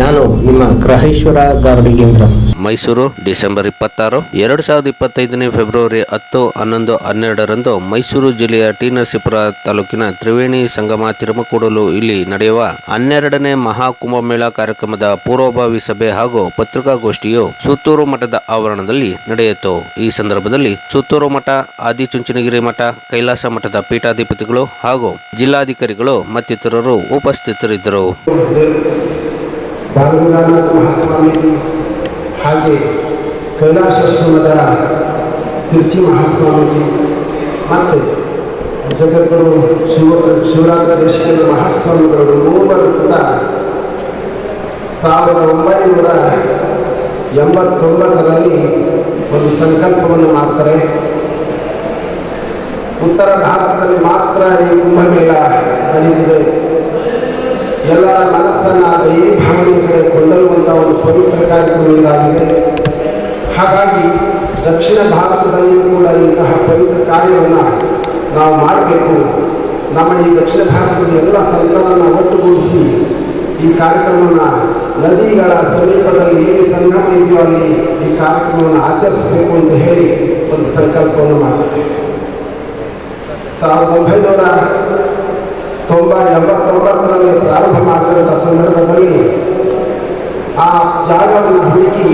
ನಾನು ನಿಮ್ಮ ಗ್ರಹೇಶ್ವರ ಗಾರ್ಡಿಗೇಂದ್ರ. ಮೈಸೂರು, ಡಿಸೆಂಬರ್ ಇಪ್ಪತ್ತಾರು, ಎರಡು ಸಾವಿರದ ಇಪ್ಪತ್ತೈದನೇ ಫೆಬ್ರವರಿ ಹತ್ತು, ಹನ್ನೊಂದು, ಹನ್ನೆರಡರಂದು ಮೈಸೂರು ಜಿಲ್ಲೆಯ ಟಿ. ನರಸೀಪುರ ತಾಲೂಕಿನ ತ್ರಿವೇಣಿ ಸಂಗಮ ತಿರುಮಕೂಡಲು ಇಲ್ಲಿ ನಡೆಯುವ ಹನ್ನೆರಡನೇ ಮಹಾ ಕುಂಭಮೇಳ ಕಾರ್ಯಕ್ರಮದ ಪೂರ್ವಭಾವಿ ಸಭೆ ಹಾಗೂ ಪತ್ರಿಕಾಗೋಷ್ಠಿಯು ಸುತ್ತೂರು ಮಠದ ಆವರಣದಲ್ಲಿ ನಡೆಯಿತು. ಈ ಸಂದರ್ಭದಲ್ಲಿ ಸುತ್ತೂರು ಮಠ, ಆದಿಚುಂಚನಗಿರಿ ಮಠ, ಕೈಲಾಸ ಮಠದ ಪೀಠಾಧಿಪತಿಗಳು ಹಾಗೂ ಜಿಲ್ಲಾಧಿಕಾರಿಗಳು ಮತ್ತಿತರರು ಉಪಸ್ಥಿತರಿದ್ದರು. ಬಾಲಗಂಗಾಧರ ಮಹಾಸ್ವಾಮೀಜಿ ಹಾಗೆ ಕೈಲಾಸಾಶ್ರಮದ ತಿರುಚಿ ಮಹಾಸ್ವಾಮೀಜಿ ಮತ್ತು ಜಗದ್ಗುರು ಶಿವ ಶಿವರಾತ್ರ ಮಹಾಸ್ವಾಮಿಗಳು ಮೂವರು ಕೂಡ ಸಾವಿರದ ಒಂಬೈನೂರ ಎಂಬತ್ತೊಂಬತ್ತರಲ್ಲಿ ಒಂದು ಸಂಕಲ್ಪವನ್ನು ಮಾಡ್ತಾರೆ. ಉತ್ತರ ಭಾರತದಲ್ಲಿ ಮಾತ್ರ ಈ ಕುಂಭಮೇಳ ನಡೆಯುತ್ತದೆ. ಎಲ್ಲರ ಮನಸ್ಸನ್ನ ಈ ಭಾವನೆ ಕಡೆ ಕೊಂಡೊಯ್ಯುವಂಥ ಒಂದು ಪವಿತ್ರ ಕಾರ್ಯಕ್ರಮ ಇದಾಗಿದೆ. ಹಾಗಾಗಿ ದಕ್ಷಿಣ ಭಾರತದಲ್ಲಿಯೂ ಕೂಡ ಇಂತಹ ಪವಿತ್ರ ಕಾರ್ಯವನ್ನು ನಾವು ಮಾಡಬೇಕು. ನಮ್ಮ ಈ ದಕ್ಷಿಣ ಭಾರತದ ಎಲ್ಲ ಸಂತರನ್ನು ಒಟ್ಟುಗೂಡಿಸಿ ಈ ಕಾರ್ಯಕ್ರಮವನ್ನು ನದಿಗಳ ಸಮೀಪದಲ್ಲಿ ಏನು ಸಂಗಮ ಇದೆಯೋ ಈ ಕಾರ್ಯಕ್ರಮವನ್ನು ಆಚರಿಸಬೇಕು ಅಂತ ಹೇಳಿ ಒಂದು ಸಂಕಲ್ಪವನ್ನು ಮಾಡುತ್ತೇವೆ ಸಾವಿರದ ಒಂಬೈನೂರ ತೊಂಬ ಎಂಬತ್ತೊಂಬತ್ತರಲ್ಲಿ ಪ್ರಾರಂಭ ಮಾಡಿದಂಥ ಸಂದರ್ಭದಲ್ಲಿ ಆ ಜಾಗವನ್ನು ಹುಡುಕಿ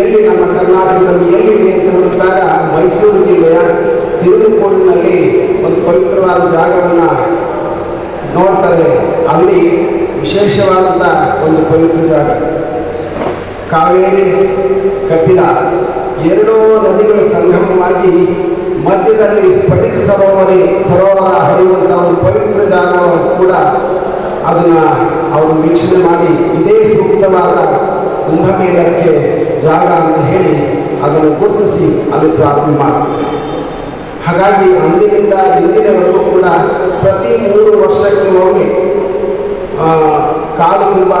ಎಲ್ಲಿ ನಮ್ಮ ಕರ್ನಾಟಕದಲ್ಲಿ ಎಲ್ಲಿದೆ ಅಂತ ನೋಡಿದಾಗ ಮೈಸೂರು ಜಿಲ್ಲೆಯ ತಿರುಕೋಡಿನಲ್ಲಿ ಒಂದು ಪವಿತ್ರವಾದ ಜಾಗವನ್ನು ನೋಡ್ತಾರೆ. ಅಲ್ಲಿ ವಿಶೇಷವಾದಂಥ ಒಂದು ಪವಿತ್ರ ಜಾಗ. ಕಾವೇರಿ, ಕಪಿಲ, ಎರಡೂ ನದಿಗಳ ಸಂಗಮವಾಗಿ ಮಧ್ಯದಲ್ಲಿ ಸ್ಫಟಿಕ ಸರೋವರಿ ಸರೋವರ ಹರಿಯುವಂಥ ಒಂದು ಪವಿತ್ರ ಜಾಗವನ್ನು ಕೂಡ ಅದನ್ನು ಅವರು ವೀಕ್ಷಣೆ ಮಾಡಿ ಇದೇ ಸೂಕ್ತವಾದ ಕುಂಭಮೇಳಕ್ಕೆ ಜಾಗ ಅಂತ ಹೇಳಿ ಅದನ್ನು ಗುರುತಿಸಿ ಅಲ್ಲಿ ಪ್ರಾರಂಭ ಮಾಡ್ತಾರೆ. ಹಾಗಾಗಿ ಅಂದಿನಿಂದ ಇಂದಿನವರೆಗೂ ಕೂಡ ಪ್ರತಿ ಮೂರು ವರ್ಷಕ್ಕೆ ಆ, ಕಾಲು ಕುಂಭ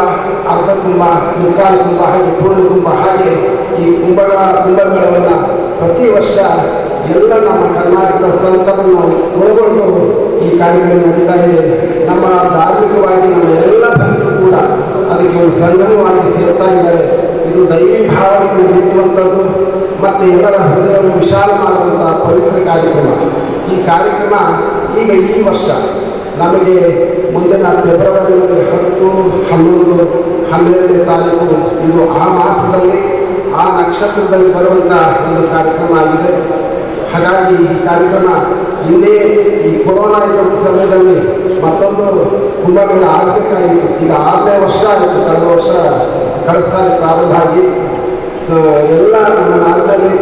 ಅರ್ಧ ಕುಂಭ ಮುಕ್ಕಾಲು ಕುಂಭ ಹಾಗೆ ಪೂರ್ಣ ಕುಂಭ ಹಾಗೆ ಈ ಕುಂಭಗಳ ಕುಂಭಮೇಳವನ್ನು ಪ್ರತಿ ವರ್ಷ ಎಲ್ಲ ನಮ್ಮ ಕರ್ನಾಟಕದ ಸಂತರನ್ನು ಒಳಗೊಂಡು ಈ ಕಾರ್ಯಕ್ರಮ ನಡೀತಾ ಇದೆ. ನಮ್ಮ ಧಾರ್ಮಿಕವಾಗಿ ನಮ್ಮ ಎಲ್ಲ ಭಕ್ತರು ಕೂಡ ಅದಕ್ಕೆ ಒಂದು ಸಂಗಮವಾಗಿ ಸೇರ್ತಾ ಇದ್ದಾರೆ. ಇದು ದೈವಿ ಭಾವನೆಯನ್ನು ಬಿತ್ತುವಂಥದ್ದು ಮತ್ತು ಎಲ್ಲರ ಹೃದಯವನ್ನು ವಿಶಾಲ ಮಾಡುವಂಥ ಪವಿತ್ರ ಕಾರ್ಯಕ್ರಮ. ಈ ಕಾರ್ಯಕ್ರಮ ಈಗ ಈ ವರ್ಷ ನಮಗೆ ಮುಂದಿನ ಫೆಬ್ರವರಿ ಹತ್ತು, ಹನ್ನೊಂದು, ಹನ್ನೆರಡನೇ ತಾರೀಕು, ಇದು ಆ ಮಾಸದಲ್ಲಿ ಆ ನಕ್ಷತ್ರದಲ್ಲಿ ಬರುವಂಥ ಒಂದು ಕಾರ್ಯಕ್ರಮ ಆಗಿದೆ. ಹಾಗಾಗಿ ಈ ಕಾರ್ಯಕ್ರಮ ಹಿಂದೆ ಈ ಕೊರೋನಾ ಇದ್ದ ಸಮಯದಲ್ಲಿ ಮತ್ತೊಂದು ಕುಂಭಮೇಳ ಆಗಬೇಕಾಗಿತ್ತು ಈಗ ಆರನೇ ವರ್ಷ ಆಯಿತು. ಕಳೆದ ವರ್ಷ ಕಳಿಸ್ತಾರೆ ಪ್ರಾರಂಭ ಆಗಿ ಎಲ್ಲ ನಮ್ಮ ನಾಡಿನಲ್ಲಿ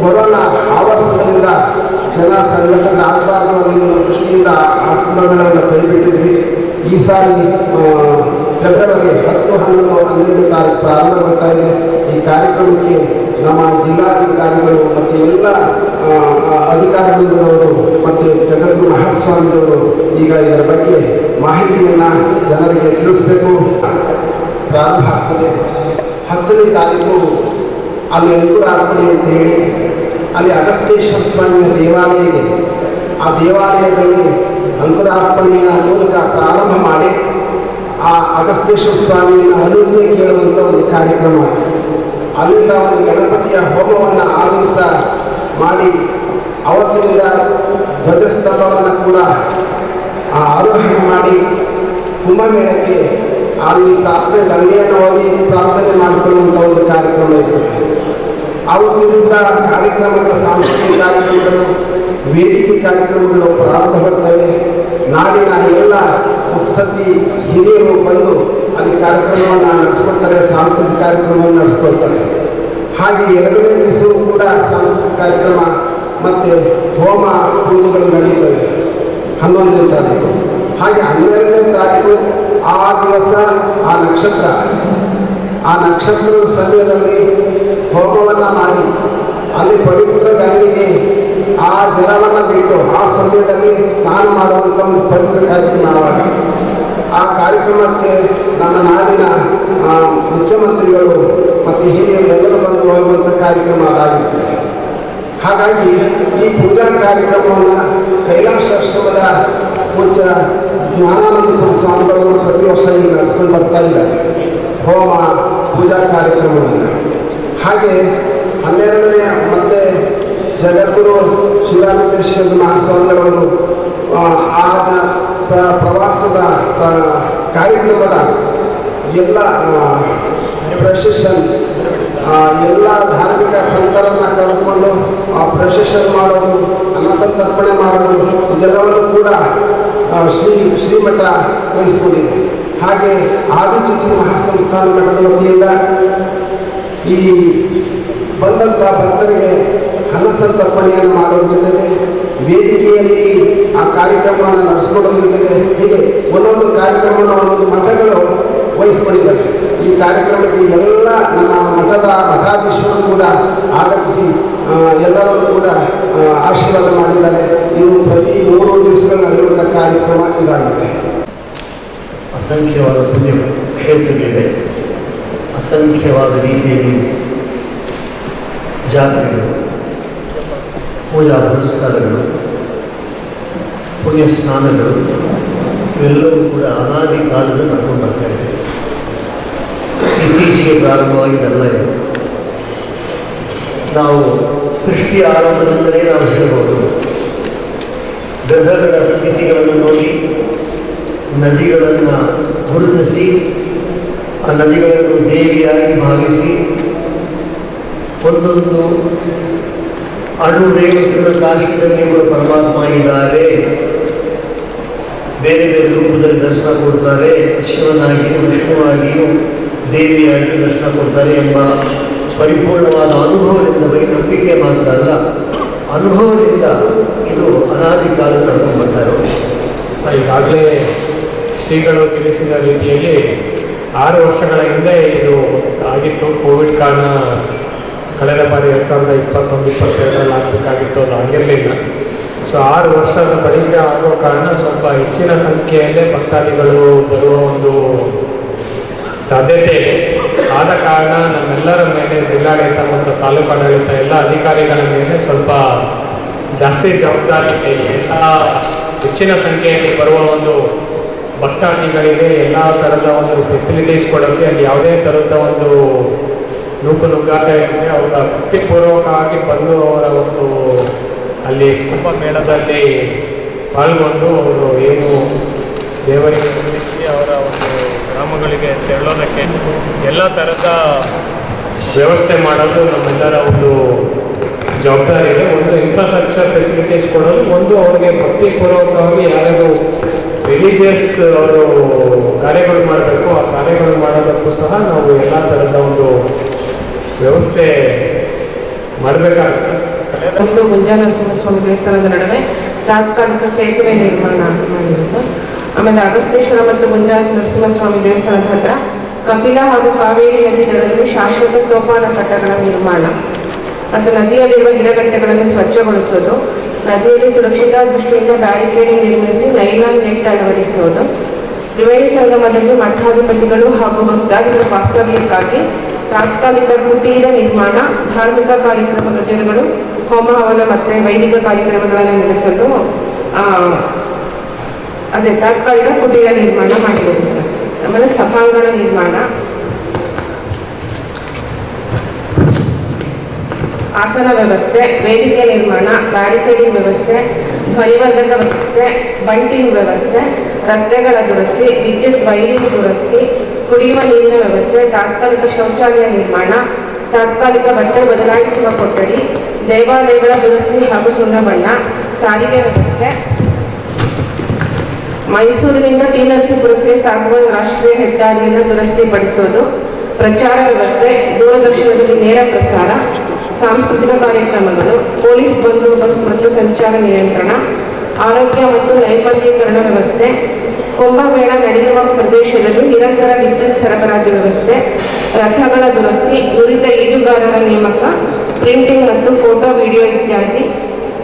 ಕೊರೋನಾ ಆವರ್ತದಿಂದ ಜನ ಸಂಘಟನೆ ಅನ್ನೋ ದೃಷ್ಟಿಯಿಂದ ಆ ಕುಂಭಮೇಳವನ್ನು ಕೈಬಿಟ್ಟಿದ್ವಿ. ಈ ಸಾರಿ ಫೆಬ್ರವರಿ ಹತ್ತು, ಹನ್ನೊಂದು, ಹನ್ನೆರಡು ತಾರೀಕು ಪ್ರಾರಂಭಗೊಳ್ತಾ ಇದೆ. ಈ ಕಾರ್ಯಕ್ರಮಕ್ಕೆ ನಮ್ಮ ಜಿಲ್ಲಾಧಿಕಾರಿಗಳು ಮತ್ತು ಎಲ್ಲ ಅಧಿಕಾರಿಗಳಿಂದವರು ಮತ್ತು ಜಗದ್ಗುರು ಮಹಾಸ್ವಾಮಿಗಳು ಈಗ ಇದರ ಬಗ್ಗೆ ಮಾಹಿತಿಯನ್ನು ಜನರಿಗೆ ತಿಳಿಸಬೇಕು. ಪ್ರಾರಂಭ ಆಗ್ತದೆ. ಹತ್ತನೇ ತಾರೀಕು ಅಲ್ಲಿ ಅಂಕುರಾರ್ಪಣೆ ಅಂತ ಹೇಳಿ ಅಲ್ಲಿ ಅಗಸ್ತೇಶ್ವರ ಸ್ವಾಮಿಯ ದೇವಾಲಯ ಇದೆ. ಆ ದೇವಾಲಯದಲ್ಲಿ ಅಂಕುರಾರ್ಪಣೆಯ ಮೂಲಕ ಪ್ರಾರಂಭ ಮಾಡಿ ಆ ಅಗಸ್ತೇಶ್ವರ ಸ್ವಾಮಿಯನ್ನು ಅನುಜ್ಞೆ ಕೇಳುವಂಥ ಒಂದು ಕಾರ್ಯಕ್ರಮ. ಅಲ್ಲಿಂದ ಒಂದು ಗಣಪತಿಯ ಹೋಮವನ್ನು ಆ ಮಾಡಿ, ಅವತ್ತಿನಿಂದ ಧ್ವಜಸ್ತಂಭವನ್ನು ಕೂಡ ಆರೋಹಣೆ ಮಾಡಿ ಕುಂಭಮೇಳಕ್ಕೆ ಅಲ್ಲಿ ಪ್ರಾರ್ಥನೆ ಗಂಗೆಯನ್ನು ಹೋಗಿ ಪ್ರಾರ್ಥನೆ ಮಾಡಿಕೊಳ್ಳುವಂಥ ಒಂದು ಕಾರ್ಯಕ್ರಮ ಇರ್ತದೆ. ಅವತ್ತಿನಿಂದ ಕಾರ್ಯಕ್ರಮಗಳ ಸಾಂಸ್ಕೃತಿಕ ಕಾರ್ಯಕ್ರಮಗಳು, ವೇದಿಕೆ ಕಾರ್ಯಕ್ರಮಗಳು ಪ್ರಾರಂಭಗೊಳ್ತವೆ ನಾಡಿನ ಎಲ್ಲ ಉತ್ಸತಿ, ಹಿರಿಯರು ಬಂದು ಅಲ್ಲಿ ಕಾರ್ಯಕ್ರಮವನ್ನು ನಡೆಸ್ಕೊಳ್ತಾರೆ ಸಾಂಸ್ಕೃತಿಕ ಕಾರ್ಯಕ್ರಮವನ್ನು ನಡೆಸ್ಕೊಳ್ತಾರೆ ಹಾಗೆ ಎರಡನೇ ದಿವಸವೂ ಕೂಡ ಸಾಂಸ್ಕೃತಿಕ ಕಾರ್ಯಕ್ರಮ ಮತ್ತು ಹೋಮ ಪೂಜೆಗಳು ನಡೆಯುತ್ತವೆ ಹನ್ನೊಂದನೇ ತಾರೀಕು. ಹಾಗೆ ಹನ್ನೆರಡನೇ ತಾರೀಕು ಆ ದಿವಸ, ಆ ನಕ್ಷತ್ರ. ಆ ನಕ್ಷತ್ರದ ಸಮಯದಲ್ಲಿ ಹೋಮವನ್ನು ಮಾಡಿ, ಅಲ್ಲಿ ಪವಿತ್ರ ಗಂಗೆಗೆ ಆ ಜಲವನ್ನು ಬಿಟ್ಟು ಆ ಸಮಯದಲ್ಲಿ ಸ್ನಾನ ಮಾಡುವಂಥ ಒಂದು ಪವಿತ್ರ ಕಾರ್ಯಕ್ರಮ ಕಾರ್ಯಕ್ರಮಕ್ಕೆ ನಮ್ಮ ನಾಡಿನ ಮುಖ್ಯಮಂತ್ರಿಗಳು ಮತ್ತು ಹಿರಿಯರು ಎಲ್ಲರೂ ಬಂದು ಹೋಗುವಂಥ ಕಾರ್ಯಕ್ರಮ ಅದಾಗಿರ್ತದೆ ಹಾಗಾಗಿ ಈ ಪೂಜಾ ಕಾರ್ಯಕ್ರಮವನ್ನು ಕೈಲಾಸಾಶ್ರಮದ ಪೂಜ್ಯ ಜ್ಞಾನಾನಂದ ಸ್ವಾಮಿಗಳು ಪ್ರತಿ ವರ್ಷ ಇಲ್ಲಿ ನಡೆಸ್ಕೊಂಡು ಬರ್ತಾ ಇದ್ದಾರೆ. ಹೋಮ ಪೂಜಾ ಕಾರ್ಯಕ್ರಮವನ್ನು. ಹಾಗೆ ಹನ್ನೆರಡನೇ ಮತ್ತೆ ಜಗದ್ಗುರು ಶಿವಾನಂದೇಶ್ವರ ಮಹಾಸ್ವಾಮಿಗಳವರು ಆ, ಆ ಪ್ರ- ಪ್ರವಾಸದ ಪ್ರ- ಕಾರ್ಯಕ್ರಮದ ಎಲ್ಲ ಪ್ರೊಸೆಷನ್ ಎಲ್ಲ ಧಾರ್ಮಿಕ ಸಂತರನ್ನ ಕರೆದುಕೊಂಡು ಆ ಪ್ರೊಸೆಷನ್ ಮಾಡೋದು ಅನ್ನಸಂತರ್ಪಣೆ ಮಾಡೋದು, ಇದೆಲ್ಲವನ್ನು ಕೂಡ ಶ್ರೀ, ಶ್ರೀಮಠ ವಹಿಸಿಕೊಂಡಿದೆ. ಹಾಗೆ ಆದಿಚುಚಿ ಮಹಾಸಂಸ್ಥಾನ ಮಠದ ವತಿಯಿಂದ ಈ ಬಂದಂಥ ಭಕ್ತರಿಗೆ ಅನ್ನಸಂತರ್ಪಣೆಯನ್ನು ಮಾಡೋದ್ರ ಜೊತೆಗೆ ವೇದಿಕೆಯಲ್ಲಿ ಆ ಕಾರ್ಯಕ್ರಮವನ್ನು ನಡೆಸ್ಕೊಡೋದ್ರ ಜೊತೆಗೆ ಹೀಗೆ ಒಂದೊಂದು ಕಾರ್ಯಕ್ರಮವನ್ನು ಒಂದೊಂದು ಮಠಗಳು ವಹಿಸ್ಕೊಂಡಿದ್ದಾರೆ. ಈ ಕಾರ್ಯಕ್ರಮಕ್ಕೆ ಎಲ್ಲ ನಮ್ಮ ಮಠದ ಮಠಾಧೀಶರು ಕೂಡ ಆಗಮಿಸಿ ಎಲ್ಲರನ್ನು ಕೂಡ ಆಶೀರ್ವಾದ ಮಾಡಿದ್ದಾರೆ. ಇದು ಪ್ರತಿ ಮೂರು ದಿವಸಗಳು ನಡೆಯುವಂಥ ಕಾರ್ಯಕ್ರಮ ಇದಾಗಿದೆ. ಅಸಂಖ್ಯವಾದ ಪುಣ್ಯ ಮೇಲೆ ಅಸಂಖ್ಯವಾದ ರೀತಿಯಲ್ಲಿ ಜಾತ್ರೆಗಳು. ಪೂಜಾ ಪುರಸ್ಕಾರಗಳು ಪುಣ್ಯ ಸ್ನಾನಗಳು, ಇವೆಲ್ಲವೂ ಕೂಡ ಅನಾದಿ ಕಾಲದಲ್ಲಿ ನಡ್ಕೊಂಡು ಬರ್ತಾ ಇದೆ. ಇತ್ತೀಚೆಗೆ ಪ್ರಾರಂಭವಾಗಿದ್ದಲ್ಲ ಇದು. ನಾವು ಸೃಷ್ಟಿಯ ಆರಂಭದಿಂದಲೇ ನಾವು ಹೇಳಬಹುದು ಗ್ರಹಗಳ ಸ್ಥಿತಿಗಳನ್ನು ನೋಡಿ, ನದಿಗಳನ್ನು ಗುರುತಿಸಿ, ಆ ನದಿಗಳನ್ನು ದೇವಿಯಾಗಿ ಭಾವಿಸಿ, ಒಂದೊಂದು ಅಣು ರೇಣುಗಳ ಕಾಲಿಕದಲ್ಲಿ ಕೂಡ ಪರಮಾತ್ಮ ಇದ್ದಾರೆ ಬೇರೆ ಬೇರೆ ರೂಪದಲ್ಲಿ ದರ್ಶನ ಕೊಡ್ತಾರೆ. ಶಿವನಾಗಿಯೂ, ವಿಷ್ಣುವಾಗಿಯೂ, ದೇವಿಯಾಗಿಯೂ ದರ್ಶನ ಕೊಡ್ತಾರೆ ಎಂಬ ಪರಿಪೂರ್ಣವಾದ ಅನುಭವದಿಂದ ಬರೀ ನಂಬಿಕೆ ಮಾತ್ರ ಅಲ್ಲ, ಅನುಭವದಿಂದ ಇದು ಅನಾದಿ ಕಾಲ ನಡ್ಕೊಂಡು ಬರ್ತಾರೆ ಈಗಾಗಲೇ ಶ್ರೀಗಳು ತಿಳಿಸಿದ ರೀತಿಯಲ್ಲಿ ಆರು ವರ್ಷಗಳ ಹಿಂದೆ ಇದು ಆಗಿತ್ತು. ಕೋವಿಡ್ ಕಾರಣ ಕಳೆದ ಬಾರಿ ಎರಡು ಸಾವಿರದ ಇಪ್ಪತ್ತೊಂದು, ಇಪ್ಪತ್ತೆರಡರಲ್ಲಿ ಆಗಬೇಕಾಗಿತ್ತು ಅದು ಆಗಿರಲಿಲ್ಲ ಸೊ ಆರು ವರ್ಷದ ಬಳಿಕ ಆಗೋ ಕಾರಣ ಸ್ವಲ್ಪ ಹೆಚ್ಚಿನ ಸಂಖ್ಯೆಯಲ್ಲೇ ಭಕ್ತಾದಿಗಳು ಬರುವ ಒಂದು ಸಾಧ್ಯತೆ ಇದೆ. ಆದ ಕಾರಣ ನಮ್ಮೆಲ್ಲರ ಮೇಲೆ ಜಿಲ್ಲಾಡಳಿತ ಮತ್ತು ತಾಲೂಕು ಆಡಳಿತ ಎಲ್ಲ ಅಧಿಕಾರಿಗಳ ಮೇಲೆ ಸ್ವಲ್ಪ ಜಾಸ್ತಿ ಜವಾಬ್ದಾರಿ ಇದೆ. ಎಲ್ಲ ಹೆಚ್ಚಿನ ಸಂಖ್ಯೆಯಲ್ಲಿ ಬರುವ ಒಂದು ಭಕ್ತಾದಿಗಳಿಗೆ ಎಲ್ಲ ಥರದ ಒಂದು ಫೆಸಿಲಿಟೀಸ್ ಕೊಡೋಕ್ಕೆ ಅಲ್ಲಿ ಯಾವುದೇ ಥರದ ಒಂದು ನೂಕು ನುಗ್ಗಾಟ ಇದ್ದರೆ ಅವರ ಭಕ್ತಿಪೂರ್ವಕವಾಗಿ ಬಂದು ಅವರ ಒಂದು ಅಲ್ಲಿ ಕುಂಭಮೇಳದಲ್ಲಿ ಪಾಲ್ಗೊಂಡು ಅವರು ಏನು ದೇವರಿಗೆ ಅವರ ಒಂದು ಗ್ರಾಮಗಳಿಗೆ ತೆರಳೋದಕ್ಕೆ ಎಲ್ಲ ಥರದ ವ್ಯವಸ್ಥೆ ಮಾಡೋದು ನಮ್ಮೆಲ್ಲರ ಒಂದು ಜವಾಬ್ದಾರಿ ಇದೆ. ಒಂದು ಇನ್ಫ್ರಾಸ್ಟ್ರಕ್ಚರ್ ಫೆಸಿಲಿಟೀಸ್ ಕೊಡೋದು ಒಂದು ಅವರಿಗೆ ಭಕ್ತಿಪೂರ್ವಕವಾಗಿ ಯಾರಾದರೂ ರಿಲಿಜಿಯಸ್ ಅವರು ಕಾರ್ಯಗಳು ಮಾಡಬೇಕು, ಆ ಕಾರ್ಯಗಳು ಮಾಡೋದಕ್ಕೂ ಸಹ ನಾವು ಎಲ್ಲ ಥರದ ಒಂದು ವ್ಯವಸ್ಥೆ ಮಾಡಬೇಕಾಗುತ್ತೆ. ಮತ್ತು ಮುಂಜಾನೆ ನರಸಿಂಹಸ್ವಾಮಿ ದೇವಸ್ಥಾನದ ನಡುವೆ ತಾತ್ಕಾಲಿಕ ಸೇತುವೆ ನಿರ್ಮಾಣ ಮಾಡಿದ್ರು ಸರ್. ಆಮೇಲೆ ಅಗಸ್ತೇಶ್ವರ ಮತ್ತು ಮುಂಜಾನೆ ನರಸಿಂಹಸ್ವಾಮಿ ದೇವಸ್ಥಾನದ ಹತ್ರ ಕಪಿಲ ಹಾಗೂ ಕಾವೇರಿ ನದಿಗಳಲ್ಲಿ ಶಾಶ್ವತ ಸೋಪಾನ ಕಟ್ಟಗಳ ನಿರ್ಮಾಣ. ಮತ್ತು ನದಿಯಲ್ಲಿರುವ ಗಿಡಗಂಟೆಗಳನ್ನು ಸ್ವಚ್ಛಗೊಳಿಸೋದು, ನದಿಯಲ್ಲಿ ಸುರಕ್ಷತಾ ದೃಷ್ಟಿಯಿಂದ ಬ್ಯಾರಿಕೇಡಿಂಗ್ ನಿರ್ಮಿಸಿ ನೈಲಾನ್ ನೆಟ್ ಅಳವಡಿಸುವುದು ತ್ರಿವೇಣಿ ಸಂಗಮದಲ್ಲಿ ಮಠಾಧಿಪತಿಗಳು ಹಾಗೂ ಭಕ್ತಾದಿಗಳ ವಾಸ್ತವ್ಯಕ್ಕಾಗಿ ತಾತ್ಕಾಲಿಕ ಕುಟೀರ ನಿರ್ಮಾಣ ಧಾರ್ಮಿಕ ಕಾರ್ಯಕ್ರಮ ಗಜರುಗಳು ಹೋಮ ಹವನ ಮತ್ತೆ ವೈದಿಕ ಕಾರ್ಯಕ್ರಮಗಳನ್ನು ನಡೆಸಲು ಆ, ಅದೇ ತಾತ್ಕಾಲಿಕ ಕುಟೀರ ನಿರ್ಮಾಣ ಮಾಡಿರೋದು ಸರ್ ಆಮೇಲೆ ಸಭಾಂಗಣ ನಿರ್ಮಾಣ ಆಸನ ವ್ಯವಸ್ಥೆ ವೇದಿಕೆ ನಿರ್ಮಾಣ ಬ್ಯಾರಿಕೇಡಿಂಗ್ ವ್ಯವಸ್ಥೆ ಧ್ವನಿವರ್ಧಕ ವ್ಯವಸ್ಥೆ, ಬಂಟಿಂಗ್ ವ್ಯವಸ್ಥೆ, ರಸ್ತೆಗಳ ದುರಸ್ತಿ, ವಿದ್ಯುತ್ ವೈರಿಂಗ್ ದುರಸ್ತಿ, ಕುಡಿಯುವ ನೀರಿನ ವ್ಯವಸ್ಥೆ, ತಾತ್ಕಾಲಿಕ ಶೌಚಾಲಯ ನಿರ್ಮಾಣ, ತಾತ್ಕಾಲಿಕ ಬಟ್ಟೆ ಬದಲಾಯಿಸುವ ಕೊಠಡಿ, ದೇವಾಲಯಗಳ ದುರಸ್ತಿ ಹಾಗೂ ಸುಣ್ಣ ಬಣ್ಣ ಸಾರಿಗೆ ವ್ಯವಸ್ಥೆ. ಮೈಸೂರಿನಿಂದ ಟಿ. ನರಸೀಪುರಕ್ಕೆ ಸಾಗುವ ರಾಷ್ಟ್ರೀಯ ಹೆದ್ದಾರಿಯನ್ನು ದುರಸ್ತಿಪಡಿಸೋದು. ಪ್ರಚಾರ ವ್ಯವಸ್ಥೆ, ದೂರದರ್ಶನದಲ್ಲಿ ನೇರ ಪ್ರಸಾರ. ಸಾಂಸ್ಕೃತಿಕ ಕಾರ್ಯಕ್ರಮಗಳು, ಪೊಲೀಸ್ ಬಂದೋಬಸ್ತ್ ಮತ್ತು ಸಂಚಾರ ನಿಯಂತ್ರಣ, ಆರೋಗ್ಯ ಮತ್ತು ನೈರ್ಮಲ್ಯೀಕರಣ ವ್ಯವಸ್ಥೆ, ಕುಂಭಮೇಳ ನಡೆಯುವ ಪ್ರದೇಶದಲ್ಲಿ ನಿರಂತರ ವಿದ್ಯುತ್ ಸರಬರಾಜು ವ್ಯವಸ್ಥೆ, ರಥಗಳ ದುರಸ್ತಿ, ನುರಿತ ಈಜುಗಾರರ ನೇಮಕ, ಪ್ರಿಂಟಿಂಗ್ ಮತ್ತು ಫೋಟೋ, ವಿಡಿಯೋ ಇತ್ಯಾದಿ,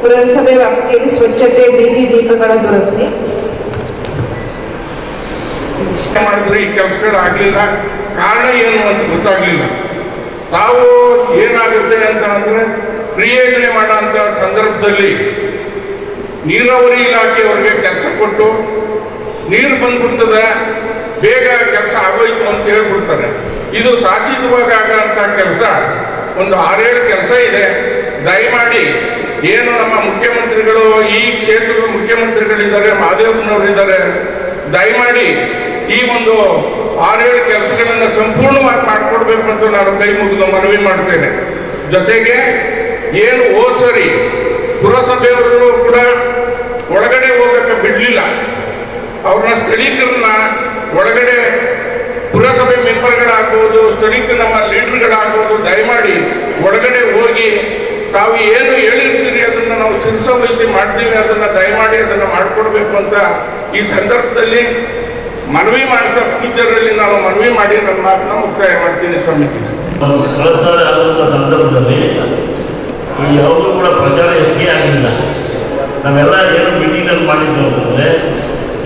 ಪುರಸಭೆ ವ್ಯಾಪ್ತಿಯಲ್ಲಿ ಸ್ವಚ್ಛತೆ, ಬೀದಿ ದೀಪಗಳ ದುರಸ್ತಿ. ಮಾಡಿದ್ರೆ ಈ ಕೆಲಸಗಳು ಆಗಲಿಲ್ಲ. ಕಾರಣ ಏನು ಅಂತ ಗೊತ್ತಾಗ್ಲಿಲ್ಲ. ತಾವು ಏನಾಗುತ್ತೆ ಅಂತ ಅಂದ್ರೆ ಕ್ರಿಯೋಜನೆ ಮಾಡೋಂಥ ಸಂದರ್ಭದಲ್ಲಿ ನೀರಾವರಿ ಇಲಾಖೆಯವರಿಗೆ ಕೆಲಸ ಕೊಟ್ಟು ನೀರು ಬಂದ್ಬಿಡ್ತದೆ, ಬೇಗ ಕೆಲಸ ಆಗೋಯ್ತು ಅಂತ ಹೇಳ್ಬಿಡ್ತಾರೆ. ಇದು ಸಾಚಿತವಾಗಿ ಆಗಂತ ಕೆಲಸ, ಒಂದು ಆರೇಳು ಕೆಲಸ ಇದೆ. ದಯಮಾಡಿ ಏನು ನಮ್ಮ ಮುಖ್ಯಮಂತ್ರಿಗಳು, ಈ ಕ್ಷೇತ್ರದ ಮುಖ್ಯಮಂತ್ರಿಗಳಿದ್ದಾರೆ, ಮಹಾದೇವನವರು ಇದ್ದಾರೆ, ದಯಮಾಡಿ ಈ ಒಂದು ಆರೇಳು ಕೆಲಸಗಳನ್ನು ಸಂಪೂರ್ಣವಾಗಿ ಮಾಡಿಕೊಡ್ಬೇಕು ಅಂತ ನಾನು ಕೈ ಮುಗಿದು ಮನವಿ ಮಾಡ್ತೇನೆ. ಜೊತೆಗೆ ಏನು ಹೋದ್ ಸರಿ ಪುರಸಭೆಯವರು ಕೂಡ ಒಳಗಡೆ ಹೋಗಕ್ಕೆ ಬಿಡಲಿಲ್ಲ. ಅವ್ರನ್ನ ಸ್ಥಳೀಕರನ್ನ ಒಳಗಡೆ ಪುರಸಭೆ ಮೆಂಬರ್ಗಳಾಗ್ಬೋದು ಸ್ಥಳೀಕ ನಮ್ಮ ಲೀಡರ್ಗಳಾಗ್ಬೋದು ದಯಮಾಡಿ ಒಳಗಡೆ ಹೋಗಿ ತಾವು ಏನು ಹೇಳಿರ್ತೀರಿ ಅದನ್ನು ನಾವು ಶಿರಸ ವಹಿಸಿ ಮಾಡ್ತೀವಿ, ಅದನ್ನು ದಯಮಾಡಿ ಅದನ್ನು ಮಾಡಿಕೊಡ್ಬೇಕು ಅಂತ ಈ ಸಂದರ್ಭದಲ್ಲಿ ಮನವಿ ಮಾಡ್ತಾ ಫ್ಯೂಚರಲ್ಲಿ ನಾನು ಮನವಿ ಮಾಡಿ ನನ್ನ ಮಾತನ್ನ ಮುಕ್ತಾಯ ಮಾಡ್ತೀನಿ ಸ್ವಾಮೀಜಿ. ಕಳಸಾರ ಕಳಸ ಆದಂಥ ಸಂದರ್ಭದಲ್ಲಿ ಯಾವುದೂ ಕೂಡ ಪ್ರಚಾರ ಹೆಚ್ಚಿಗೆ ಆಗಲಿಲ್ಲ ನಾವೆಲ್ಲ ಏನು ಮೀಟಿಂಗಲ್ಲಿ ಮಾಡಿದ್ವಿ ಅಂತಂದರೆ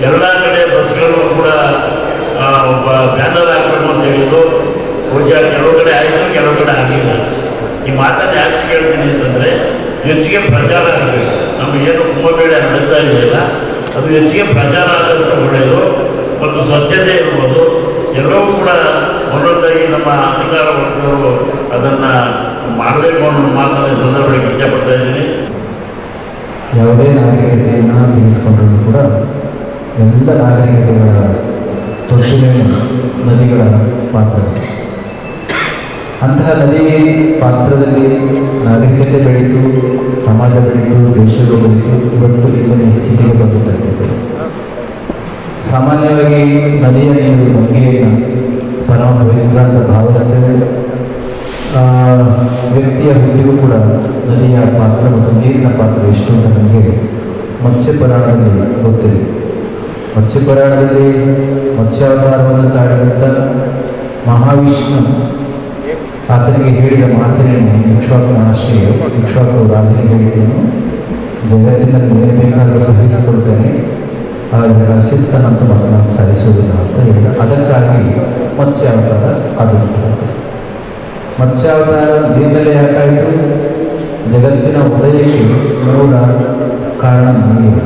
ಎಲ್ಲ ಕಡೆ ಬಸ್ಗಳು ಕೂಡ ಬ್ಯಾನರ್ ಹಾಕಬೇಕು ಅಂತ ಹೇಳಿದ್ರು ಕೆಲವು ಕಡೆ ಆಯಿತು, ಕೆಲವು ಕಡೆ ಆಗಲಿಲ್ಲ ಈ ಮಾತನ್ನು ಯಾಕೆ ಕೇಳ್ತೀನಿ ಅಂತಂದರೆ ಹೆಚ್ಚಿಗೆ ಪ್ರಚಾರ ಆಗಬೇಕು. ನಮಗೆ ಏನು ಕುಂಭಮೇಳ ನಡೀತಾ ಇದೆಯಲ್ಲ, ಅದು ಹೆಚ್ಚಿಗೆ ಪ್ರಚಾರ ಆಗೋದು ಒಳ್ಳೆಯದು. ಮತ್ತು ಸ್ವಚ್ಛತೆ ಇರ್ಬೋದು, ಎಲ್ಲವೂ ಕೂಡ ಒಂದೊಂದಾಗಿ ನಮ್ಮ ಅಧಿಕಾರ ವರ್ಗದವರು ಅದನ್ನು ಮಾಡಬೇಕು ಅನ್ನೋ ಮಾತನ್ನು ಸಂದರ್ಭದಲ್ಲಿ ಇಷ್ಟಪಡ್ತಾ ಇದ್ದೀನಿ. ಯಾವುದೇ ನಾಗರಿಕತೆಯನ್ನು ತೆಗೆದುಕೊಂಡರೂ ಕೂಡ ಎಲ್ಲ ನಾಗರಿಕತೆಗಳ ತೋಷಣೆ ನದಿಗಳ ಪಾತ್ರ. ಅಂತಹ ನದಿ ಪಾತ್ರದಲ್ಲಿ ನಾಗರಿಕತೆ ಬೆಳೀತು ಸಮಾಜ ಬೆಳೀತು ದೇಶಗಳು ಬೆಳೀತು ಇವತ್ತು ಇವತ್ತಿನ ಸ್ಥಿತಿಗೆ ಬಂದಿದ್ದಾರೆ. ಸಾಮಾನ್ಯವಾಗಿ ನದಿಯ ನೀರು ಗಂಗೆಯನ್ನು ಪರಮ ಪವಿತ್ರ ಅಂತ ಭಾವಿಸ್ತೇವೆ ಆ, ವ್ಯಕ್ತಿಯ ಹುಟ್ಟಿಗೂ ಕೂಡ ನದಿಯ ಪಾತ್ರ ಮತ್ತು ನೀರಿನ ಪಾತ್ರ ಎಷ್ಟು ಅಂತ ನಮಗೆ ಮತ್ಸ್ಯ ಪುರಾಣದಲ್ಲಿ ಗೊತ್ತಿದೆ ಮತ್ಸ್ಯ ಪುರಾಣದಲ್ಲಿ ಮತ್ಸ್ಯಾವತಾರವನ್ನು ತಾಳಿದಂಥ ಮಹಾವಿಷ್ಣು ಆತನಿಗೆ ಹೇಳಿದ ಮಾತಿನೇನು ಇಕ್ಷ್ವಾಕು ಮಹರ್ಷಿಯು ಇಕ್ಷ್ವಾಕು ರಾಜನಿಗೆ ಹೇಳಿದನು ಜಗತ್ತಿನಲ್ಲಿ ಏನು ಬೇಕಾದರೂ ಸಹಿಸಿಕೊಳ್ತೇನೆ ಆದರೆ ನರಸಿಂಹನಂತೂ ಮತನಾಗಿ ಸಾಧಿಸುವುದಿಲ್ಲ ಅಂತ ಹೇಳಿದ ಅದಕ್ಕಾಗಿ ಮತ್ಸ್ಯಾವತಾರ ಅದು ಮತ್ಸ್ಯಾವತಾರ ನೀರಿನಲ್ಲಿ ಯಾಕಾಯಿತು ಜಗತ್ತಿನ ಉದಯಕ್ಕೆ ಮೂಲ ಕಾರಣ ನೀರು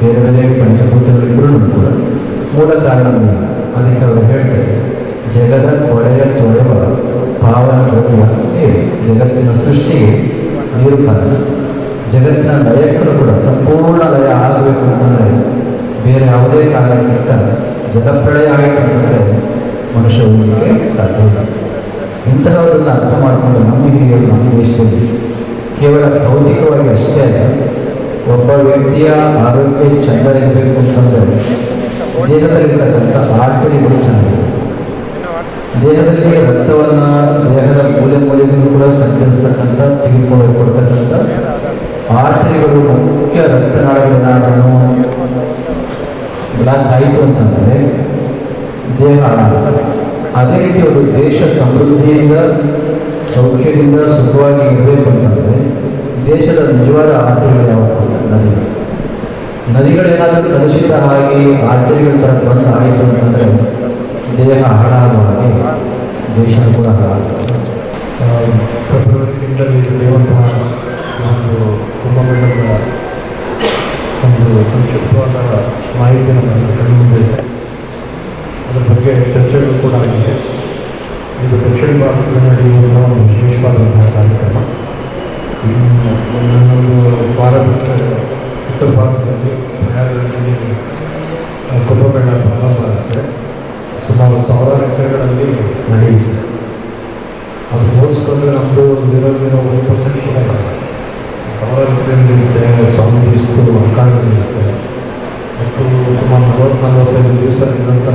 ಬೇರೆ ಬೇರೆ ಪಂಚಭೂತಗಳಿದ್ರೂ ಕೂಡ ಮೂಲ ಕಾರಣ ನೀರು ಅದಕ್ಕೆ ಅವರು ಹೇಳ್ತಾರೆ ಜಗದ ಕೊಳೆಯ ತೊಳೆವ ಪಾವನ ದ್ರವ್ಯ ನೀರು ಜಗತ್ತಿನ ಸೃಷ್ಟಿಗೆ ನೀರು ಕಾರಣ ಜಗತ್ತಿನ ಲಯಕ್ಕೂ ಕೂಡ ಸಂಪೂರ್ಣ ಲಯ ಆಗಬೇಕು ಅಂತಂದರೆ ಬೇರೆ ಯಾವುದೇ ಕಾರಣಕ್ಕಿಂತ ಜಲಪ್ರಳಯ ಆಗಿರ್ತಕ್ಕಂಥ ಅಂತಂದರೆ ಮನುಷ್ಯ ಹೋಗಲಿಕ್ಕೆ ಸಾಧ್ಯವಿಲ್ಲ ಇಂತಹದನ್ನು ಅರ್ಥ ಮಾಡಿಕೊಂಡು ಹಿರಿಯರು, ನಮ್ಮ ದೇಶದಲ್ಲಿ ಕೇವಲ ಭೌತಿಕವಾಗಿ ಅಷ್ಟೇ ಒಬ್ಬ ವ್ಯಕ್ತಿಯ ಆರೋಗ್ಯ ಚೆಂದ ಇರಬೇಕು ಅಂತಂದರೆ ದೇಹದಲ್ಲಿರ್ತಕ್ಕಂಥ ಆರ್ಟರಿಗಳು ಚೆನ್ನಾಗಿದೆ ದೇಹದಲ್ಲಿ ರಕ್ತವನ್ನು, ದೇಹದ ಮೂಲೆ ಮೂಲೆಗಳು ಕೂಡ ಸಂಚರಿಸ್ತಕ್ಕಂಥ, ತೆಗೆದುಕೊಂಡು ಕೊಡ್ತಕ್ಕಂಥ ಆರ್ಟರಿಗಳು ಮುಖ್ಯ ರಕ್ತನಾಳಗಳೇನಾದರೂ ಬ್ಲಾಕ್ ಆಯಿತು ಅಂತಂದರೆ ದೇಹ ಹಾಳಾಗುತ್ತೆ ಅದೇ ರೀತಿ ಒಂದು ದೇಶ ಸಮೃದ್ಧಿಯಿಂದ, ಸೌಖ್ಯದಿಂದ, ಸುಖವಾಗಿ ಇರಬೇಕು ಅಂತಂದರೆ ದೇಶದ ನಿಜವಾದ ಆರ್ಥಿಕಗಳು ನದಿಗಳು ನದಿಗಳೇನಾದರೂ ಕಲುಷಿತ ಆಗಿ ಆರ್ಥಿಕಗಳ ಥರ ಬಂದು ಆಯಿತು ಅಂತಂದರೆ ದೇಹ ಹಾಳಾಗುವ ಹಾಗೆ ದೇಶ ಕೂಡ ಹಾಳಾಗುತ್ತೆ. ಫೆಬ್ರವರಿ ನಡೆಯುವಂತಹ ಒಂದು ಕುಂಭಮೇಳದ ಒಂದು ಸಂಕ್ಷಿಪ್ತವಾದ ಮಾಹಿತಿಯನ್ನು ನನಗೆ ಕಂಡುಬಂದಿದೆ ಅದರ ಬಗ್ಗೆ ಚರ್ಚೆಗಳು ಕೂಡ ಆಗಿದೆ. ಇದು ದಕ್ಷಿಣ ಭಾರತದಲ್ಲಿ ನಡೆಯುವಂತಹ ಒಂದು ವಿಶೇಷವಾದಂತಹ ಕಾರ್ಯಕ್ರಮ. ಒಂದೊಂದು ವಾರ ಉತ್ತರ ಭಾರತದಲ್ಲಿ ಪ್ರಯಾಗದಲ್ಲಿ ಕುಂಭಮೇಳ ಪ್ರಾರಂಭ ಆಗುತ್ತೆ. ಸುಮಾರು ಸಾವಿರಾರು ಎಕರೆಗಳಲ್ಲಿ ನಡೆಯುತ್ತೆ. ಅದು ಹೋಲಿಸ್ಕೊಂಡ್ರೆ ನಮ್ಮದು ಝೀರೋ ಝೀರೋ ಒಂದು ಪರ್ಸೆಂಟ್ ಕೂಡ ಸಾವಿರಾರು ಇರುತ್ತೆ ಸ್ವಾಮೀಜಿಸ್ತು ಅಕಾಡೆಗಳಿರುತ್ತೆ ಮತ್ತು ಸುಮಾರು ನಲವತ್ತು ನಲವತ್ತೈದು ನಿರಂತರ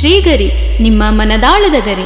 ಶ್ರೀಗರಿ ನಿಮ್ಮ ಮನದಾಳದ ಗರಿ.